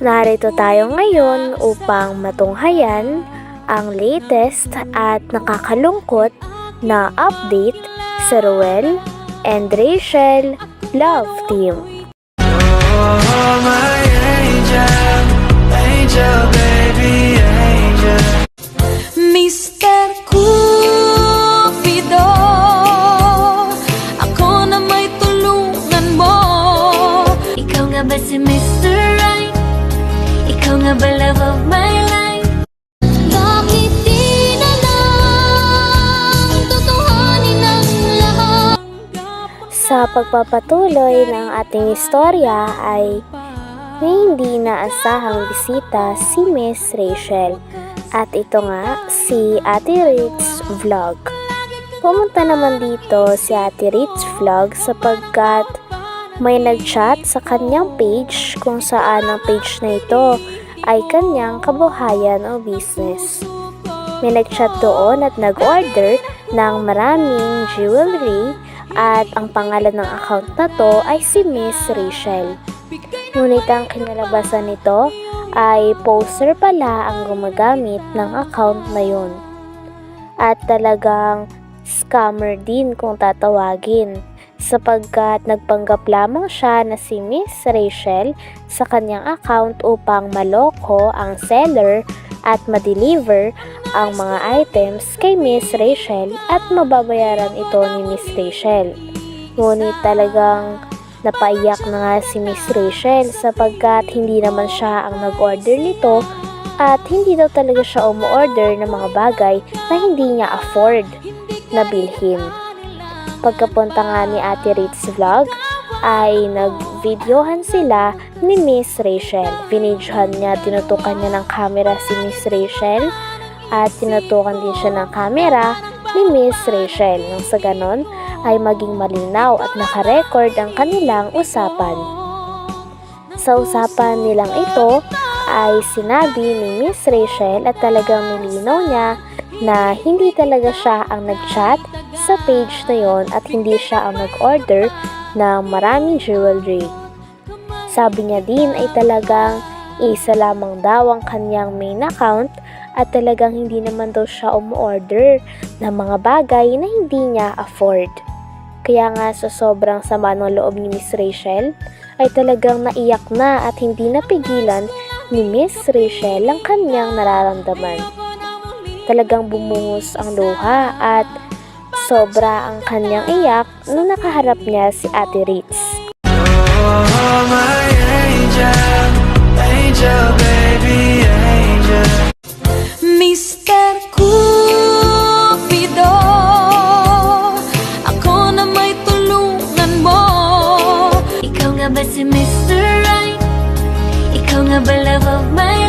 Narito tayo ngayon upang matunghayan ang latest at nakakalungkot na update sa Ruel and Rachel Love Team. Pagpapatuloy ng ating istorya ay may hindi naasahang bisita si Miss Rachel at ito nga si Ate Ritz Vlog. Pumunta naman dito si Ate Ritz Vlog sapagkat may nag-chat sa kanyang page kung saan ang page na ito ay kanyang kabuhayan o business. May nag-chat doon at nag-order ng maraming jewelry at ang pangalan ng account na to ay si Miss Rachel. Ngunit ang kinalabasan nito ay poster pala ang gumagamit ng account na yun. At talagang scammer din kung tatawagin sapagkat nagpanggap lamang siya na si Miss Rachel sa kanyang account upang maloko ang seller at ma-deliver ang mga items kay Miss Rachel at mababayaran ito ni Miss Rachel. Ngunit talagang napaiyak na nga si Miss Rachel sapagkat hindi naman siya ang nag-order nito at hindi daw talaga siya umu-order ng mga bagay na hindi niya afford na bilhin. Pagkapunta nga ni Ate Ritz Vlog, ay nag-videohan sila ni Miss Rachel. Binidyohan niya, tinutukan niya ng camera si Miss Rachel at tinutukan din siya ng camera ni Miss Rachel. Nang sa ganon ay maging malinaw at nakarecord ang kanilang usapan. Sa usapan nilang ito ay sinabi ni Miss Rachel at talagang nilinaw niya na hindi talaga siya ang nag-chat sa page na yon at hindi siya ang nag-order ng maraming jewelry. Sabi niya din ay talagang isa lamang daw ang kanyang main account at talagang hindi naman daw siya umu-order ng mga bagay na hindi niya afford. Kaya nga sa sobrang sama ng loob ni Miss Rachel, ay talagang naiyak na at hindi napigilan ni Miss Rachel ang kanyang nararamdaman. Talagang bumungos ang luha at sobra ang kanyang iyak nung nakaharap niya si Ate Ritz. Oh, my angel, angel, baby, angel. Mr. Cupido Ako na may tulungan mo Ikaw nga ba si Mr. Right? Ikaw nga ba love of my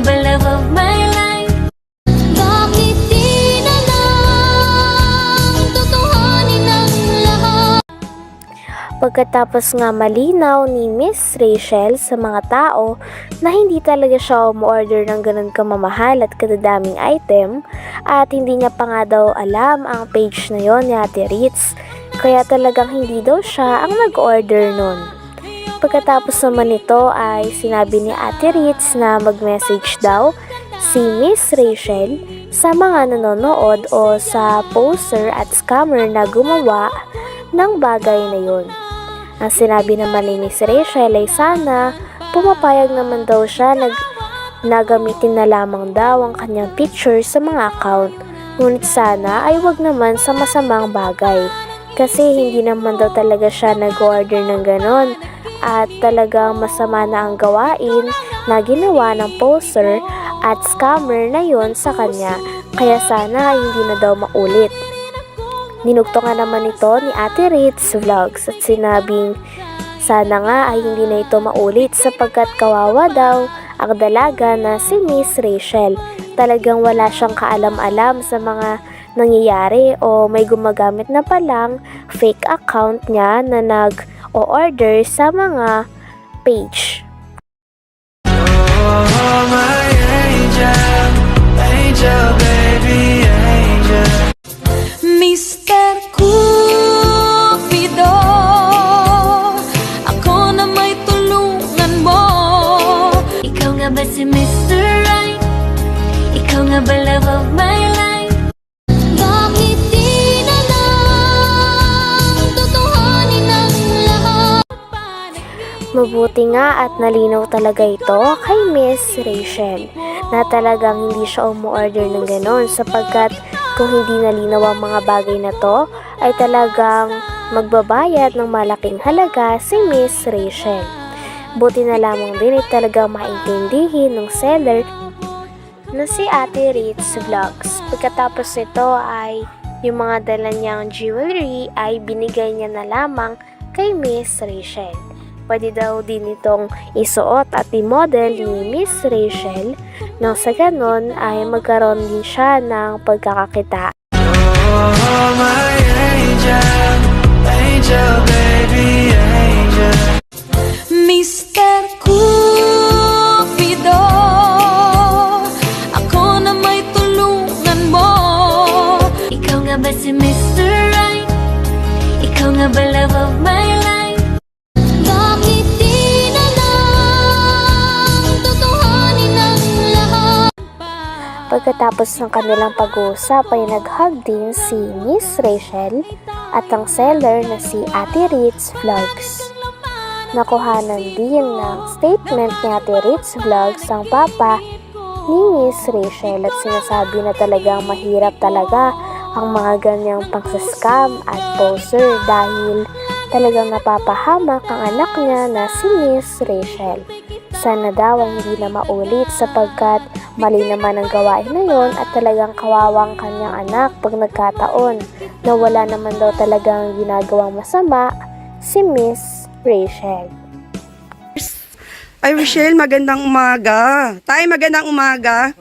Of my life? Bakit di na lang lahat? Pagkatapos nga malinaw ni Miss Rachel sa mga tao na hindi talaga siya umorder ng ganun kamamahal at kadadaming item at hindi niya pa nga daw alam ang page na yon ni Ate Ritz kaya talagang hindi daw siya ang nag-order nun. Pagkatapos naman nito ay sinabi ni Ate Ritz na mag-message daw si Miss Rachel sa mga nanonood o sa poster at scammer na gumawa ng bagay na yun. Ang sinabi naman ni Miss Rachel ay sana pumapayag naman daw siya nag nagamitin na lamang daw ang kanyang picture sa mga account. Ngunit sana ay wag naman sa masamang bagay. Kasi hindi naman daw talaga siya nag-order ng ganon at talagang masama na ang gawain na ginawa ng poster at scammer na yon sa kanya. Kaya sana hindi na daw maulit. Ninugto nga naman ito ni Ate Ritz Vlogs at sinabing sana nga ay hindi na ito maulit sapagkat kawawa daw ang dalaga na si Miss Rachel. Talagang wala siyang kaalam-alam sa mga nangyayari o may gumagamit na palang fake account niya na nag-o-order sa mga page. Mabuti nga at nalinaw talaga ito kay Miss Rachel na talagang hindi siya umu-order ng ganon sapagkat kung hindi nalinaw ang mga bagay na to ay talagang magbabayad ng malaking halaga si Miss Rachel. Buti na lamang din ay talagang maintindihin ng seller na si Ate Ritz Vlogs. Pagkatapos nito ay yung mga dala niyang jewelry ay binigay niya na lamang kay Miss Rachel. Pwede daw din itong isuot at i-model ni Miss Rachel nang sa ganon ay magkaroon din siya ng pagkakakita. Oh, my angel, angel, baby, angel. Mr. Cupido Ako na may tulungan mo Ikaw nga ba si Mr. Right? Ikaw nga ba love of my Pagkatapos ng kanilang pag-uusap ay nag-hug din si Miss Rachel at ang seller na si Ate Ritz Vlogs. Nakuhanan din ng statement ni Ate Ritz Vlogs ang papa ni Miss Rachel at sinasabi na talagang mahirap talaga ang mga ganyang pangsascam at poser dahil talagang napapahamak ang anak niya na si Miss Rachel. Sana daw hindi na maulit sapagkat mali naman ang gawain na yon at talagang kawawang kanyang anak pag nagkataon na wala naman daw talagang ginagawang masama si Miss Rachel. Ay, Rochelle, magandang umaga. Tay, magandang umaga.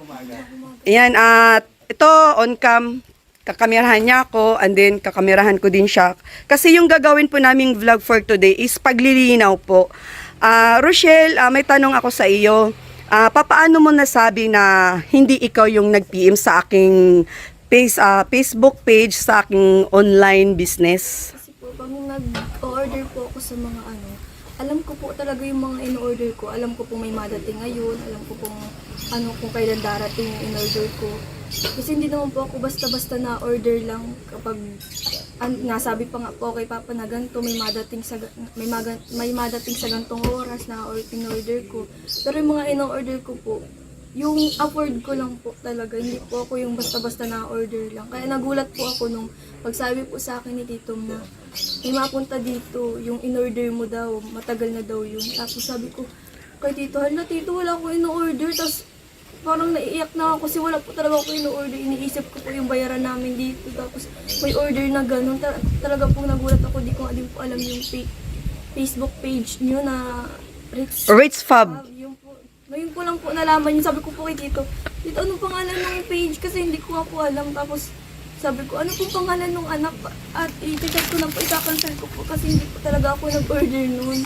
Ayan, at ito, on cam, kakamerahan niya ako, and then kakamerahan ko din siya. Kasi yung gagawin po naming vlog for today is paglilinaw po. Ah, Rochelle, ah, may tanong ako sa iyo. Ah, papaano mo nasabi na hindi ikaw yung nag-PM sa aking face, ah, Facebook page sa aking online business? Kasi po, pag nag-order po ako sa mga ano, alam ko po talaga yung mga in-order ko. Alam ko po may madating ngayon. Alam ko pong ano kung kailan darating yung in-order ko. Kasi hindi naman po ako basta-basta na-order lang kapag an, nasabi pa nga po kay Papa na ganito may madating sa may, maga, may madating sa gantong oras na or in-order ko. Pero yung mga in-order ko po, yung afford ko lang po talaga. Hindi po ako yung basta-basta na-order lang. Kaya nagulat po ako nung pagsabi po sa akin ni Tito na may mapunta dito, yung in-order mo daw, matagal na daw yun. Tapos sabi ko, kay Tito, hala Tito, wala akong in-order. Tapos parang naiiyak na ako kasi wala po talaga ako in-order. Iniisip ko po yung bayaran namin dito. Tapos may order na ganun. Ta- talaga po nagulat ako. Di ko nga din po alam yung fa- Facebook page nyo na Rich Rates Fab. Po. Ngayon ko lang po nalaman yun. Sabi ko po kay Tito, Tito, anong pangalan ng page? Kasi hindi ko nga po alam. Tapos sabi ko, ano po pangalan ng anak? At i-check ko na po, ika-cancel ko po kasi hindi po talaga ako nag-order noon.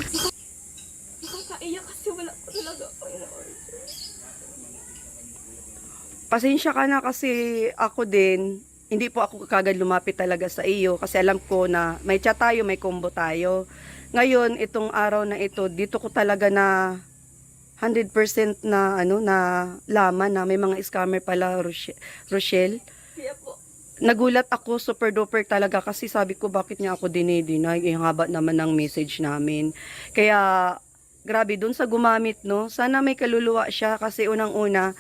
Nakakaiyak kasi wala po talaga ako in-order. Pasensya ka na kasi ako din, hindi po ako kagad lumapit talaga sa iyo kasi alam ko na may chat tayo, may combo tayo. Ngayon, itong araw na ito, dito ko talaga na 100% na ano na laman na may mga scammer pala Roche- Rochelle. Kaya po, Nagulat ako super duper talaga kasi sabi ko bakit niya ako dinidinay eh haba naman ng message namin. Kaya grabe dun sa gumamit no. Sana may kaluluwa siya kasi unang-una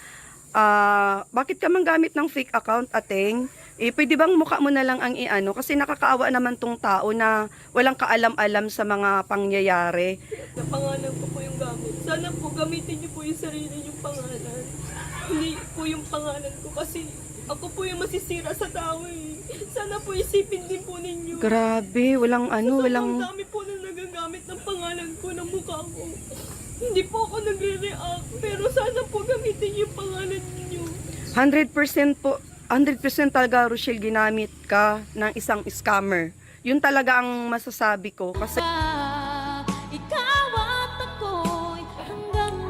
ah bakit ka man gamit ng fake account ateng? Eh, pwede bang mukha mo na lang ang iano? Kasi nakakaawa naman tong tao na walang kaalam-alam sa mga pangyayari. na pangalan ko po yung gamit. Sana po gamitin niyo po yung sarili niyong pangalan. Hindi po yung pangalan ko kasi ako po yung masisira sa tao eh. Sana po isipin din po ninyo. Grabe, walang ano, Sobrang walang... dami po na nagagamit ng pangalan ko, ng mukha ko. hindi po ako nagre-react. Pero sana po gamitin yung pangalan niyo. 100% po, 100% talaga, Rochelle, ginamit ka ng isang scammer. Yun talaga ang masasabi ko. Kasi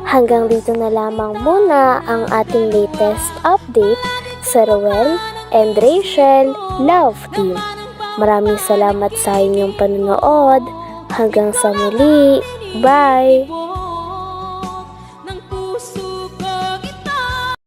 Hanggang dito na lamang muna ang ating latest update sa Roel and Rachel Love Team. Maraming salamat sa inyong panonood. Hanggang sa muli. Bye!